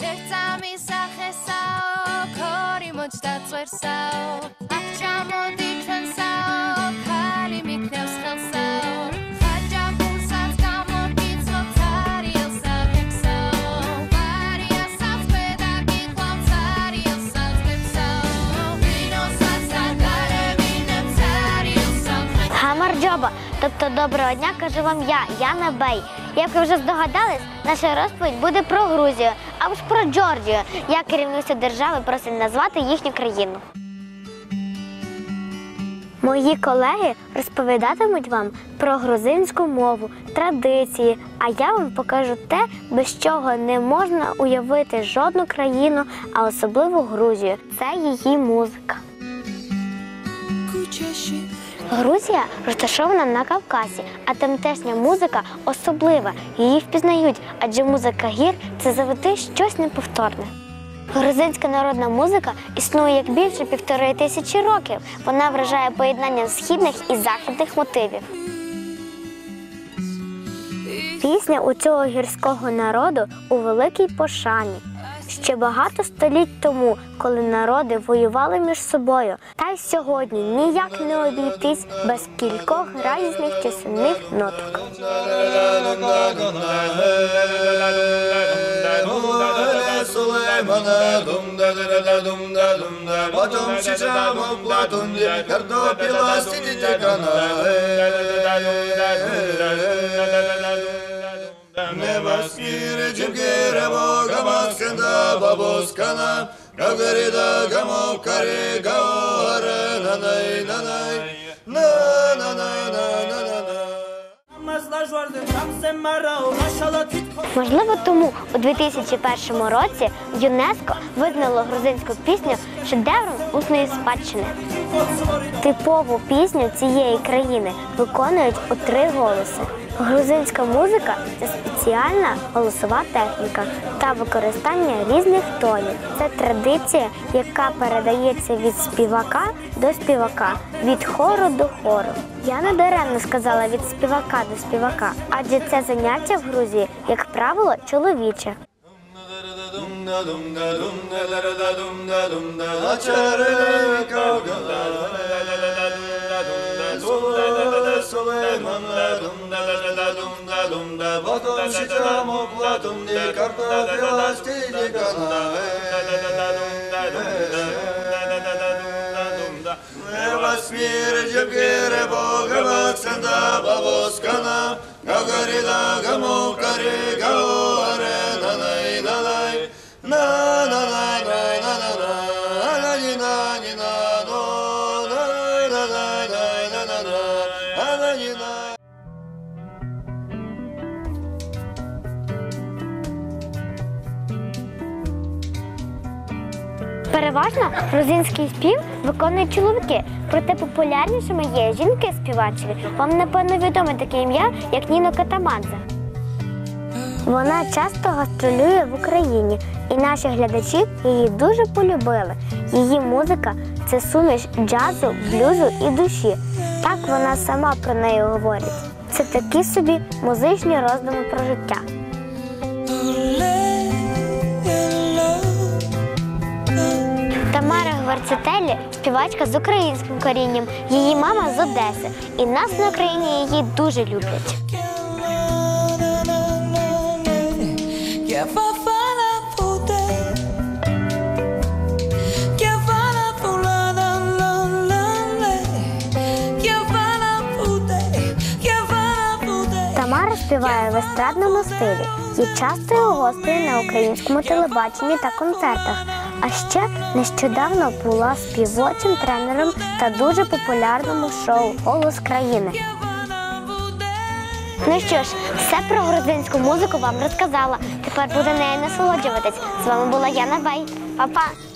ლერწამის ახესაო ქორი მოჯ დაწვერსაო აქ ჩამოდი ჩვენსაო ქალი მიქნევს ხელსაო გამარჯობა Тобто, доброго дня кажу вам я, Яна Бей. Як ви вже здогадались, наша розповідь буде про Грузію або ж про Джорджію. Я керівництво держави просить назвати їхню країну. Мої колеги розповідатимуть вам про грузинську мову, традиції. А я вам покажу те, без чого не можна уявити жодну країну, а особливо Грузію. Це її музика. Грузія розташована на Кавказі, а тамтешня музика особлива. Її впізнають, адже музика гір це завжди щось неповторне. Грузинська народна музика існує як більше півтори тисячі років. Вона вражає поєднанням східних і західних мотивів. Пісня у цього гірського народу у великій пошані. Ще багато століть тому, коли народи воювали між собою, та й сьогодні ніяк не обійтись без кількох різних часівних ноток. Потом чичам платун картопила сидите Небо спире Чемкире бога масканда бабускана Гавгарида гамов каре гаоре нанай нанай Можливо, тому у 2001 році ЮНЕСКО визнало грузинську пісню шедевром усної спадщини. Типову пісню цієї країни виконують у три голоси. Грузинська музика це спеціальна голосова техніка та використання різних тонів. Це традиція, яка передається від співака до співака, від хору до хору. Я не даремно сказала від співака до співака, адже це заняття в Грузії, як правило, чоловіче. Потом сидите Vasmir cebgere boga baksanda baboskana Gagarila gamo kare gaore nanay nanay Na na na Переважно грузинський спів виконують чоловіки, проте популярнішими є жінки-співачки. Вам напевно відоме таке ім'я, як Ніно Катамадзе. Вона часто гастролює в Україні, і наші глядачі її дуже полюбили. Її музика це суміш джазу, блюзу і душі. Так вона сама про неї говорить. Це такі собі музичні роздуми про життя. Співачка з українським корінням. Її мама з Одеси. І нас на Україні її дуже люблять. Тамара співає в естрадному стилі. Є частою гостею на українському телебаченні та концертах. А ще нещодавно була співочим тренером та дуже популярному шоу Голос країни. Ну що ж, все про грузинську музику вам розказала. Тепер буде нею насолоджуватись. З вами була Яна Бай. Па-па!